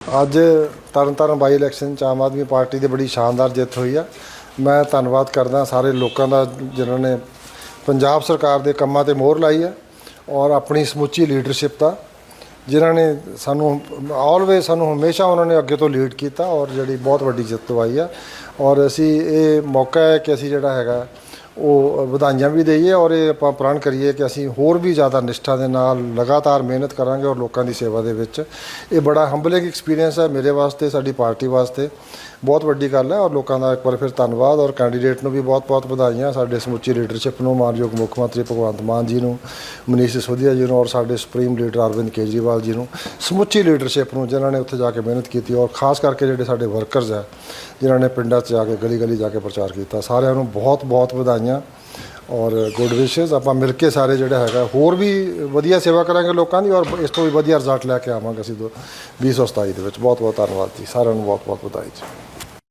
ਅੱਜ ਤਰਨਤਾਰਨ ਬਾਈ ਇਲੈਕਸ਼ਨ ਚ ਆਮ ਆਦਮੀ ਪਾਰਟੀ ਦੀ ਬੜੀ ਸ਼ਾਨਦਾਰ ਜਿੱਤ ਹੋਈ ਆ। ਮੈਂ ਧੰਨਵਾਦ ਕਰਦਾ ਸਾਰੇ ਲੋਕਾਂ ਦਾ ਜਿਨ੍ਹਾਂ ਨੇ ਪੰਜਾਬ ਸਰਕਾਰ ਦੇ ਕੰਮਾਂ ਤੇ ਮੋਹਰ ਲਾਈ ਹੈ ਔਰ ਆਪਣੀ ਸਮੁੱਚੀ ਲੀਡਰਸ਼ਿਪ ਦਾ, ਜਿਨ੍ਹਾਂ ਨੇ ਸਾਨੂੰ ਆਲਵੇਜ਼ ਸਾਨੂੰ ਹਮੇਸ਼ਾ ਉਹਨਾਂ ਨੇ ਅੱਗੇ ਤੋਂ ਲੀਡ ਕੀਤਾ ਔਰ ਜਿਹੜੀ ਬਹੁਤ ਵੱਡੀ ਜਿੱਤ ਦਵਾਈ ਆ। ਔਰ ਅਸੀਂ ਇਹ ਮੌਕਾ ਹੈ ਕਿ ਅਸੀਂ ਜਿਹੜਾ ਹੈਗਾ ਉਹ ਵਧਾਈਆਂ ਵੀ ਦਈਏ ਔਰ ਇਹ ਆਪਾਂ ਪ੍ਰਣ ਕਰੀਏ ਕਿ ਅਸੀਂ ਹੋਰ ਵੀ ਜ਼ਿਆਦਾ ਨਿਸ਼ਠਾ ਦੇ ਨਾਲ ਲਗਾਤਾਰ ਮਿਹਨਤ ਕਰਾਂਗੇ ਔਰ ਲੋਕਾਂ ਦੀ ਸੇਵਾ ਦੇ ਵਿੱਚ। ਇਹ ਬੜਾ ਹੰਬਲਿੰਗ ਐਕਸਪੀਰੀਅੰਸ ਹੈ ਮੇਰੇ ਵਾਸਤੇ, ਸਾਡੀ ਪਾਰਟੀ ਵਾਸਤੇ। ਬਹੁਤ ਵੱਡੀ ਗੱਲ ਹੈ ਔਰ ਲੋਕਾਂ ਦਾ ਇੱਕ ਵਾਰ ਫਿਰ ਧੰਨਵਾਦ ਔਰ ਕੈਂਡੀਡੇਟ ਨੂੰ ਵੀ ਬਹੁਤ-ਬਹੁਤ ਵਧਾਈਆਂ। ਸਾਡੇ ਸਮੁੱਚੀ ਲੀਡਰਸ਼ਿਪ ਨੂੰ ਮਾਨਯੋਗ ਮੁੱਖ ਮੰਤਰੀ ਭਗਵੰਤ ਮਾਨ ਜੀ ਨੂੰ, ਮਨੀਸ਼ ਸਿਸੋਦੀਆ ਜੀ ਨੂੰ ਔਰ ਸਾਡੇ ਸੁਪਰੀਮ ਲੀਡਰ ਅਰਵਿੰਦ ਕੇਜਰੀਵਾਲ ਜੀ ਨੂੰ, ਸਮੁੱਚੀ ਲੀਡਰਸ਼ਿਪ ਨੂੰ ਜਿਨ੍ਹਾਂ ਨੇ ਉੱਥੇ ਜਾ ਕੇ ਮਿਹਨਤ ਕੀਤੀ ਔਰ ਖਾਸ ਕਰਕੇ ਜਿਹੜੇ ਸਾਡੇ ਵਰਕਰਸ ਹੈ, ਜਿਨ੍ਹਾਂ ਨੇ ਪਿੰਡਾਂ 'ਚ ਜਾ ਕੇ, ਗਲੀ-ਗਲੀ ਜਾ ਕੇ ਪ੍ਰਚਾਰ ਕੀਤਾ, ਸਾਰਿਆਂ ਨੂੰ ਬਹੁਤ-ਬਹੁਤ ਵਧਾਈਆਂ। ਔਰ ਗੁੱਡ ਵਿਸ਼ੇਸ, ਆਪਾਂ ਮਿਲ ਕੇ ਸਾਰੇ ਜਿਹੜਾ ਹੈਗਾ, ਹੋਰ ਵੀ ਵਧੀਆ ਸੇਵਾ ਕਰਾਂਗੇ ਲੋਕਾਂ ਦੀ ਔਰ ਇਸ ਤੋਂ ਵੀ ਵਧੀਆ ਰਿਜ਼ਲਟ ਲੈ ਕੇ ਆਵਾਂਗੇ ਅਸੀਂ ਦੋ 2027 ਦੇ ਵਿੱਚ। ਬਹੁਤ ਬਹੁਤ ਧੰਨਵਾਦ ਜੀ, ਸਾਰਿਆਂ ਨੂੰ ਬਹੁਤ ਬਹੁਤ ਵਧਾਈ ਜੀ।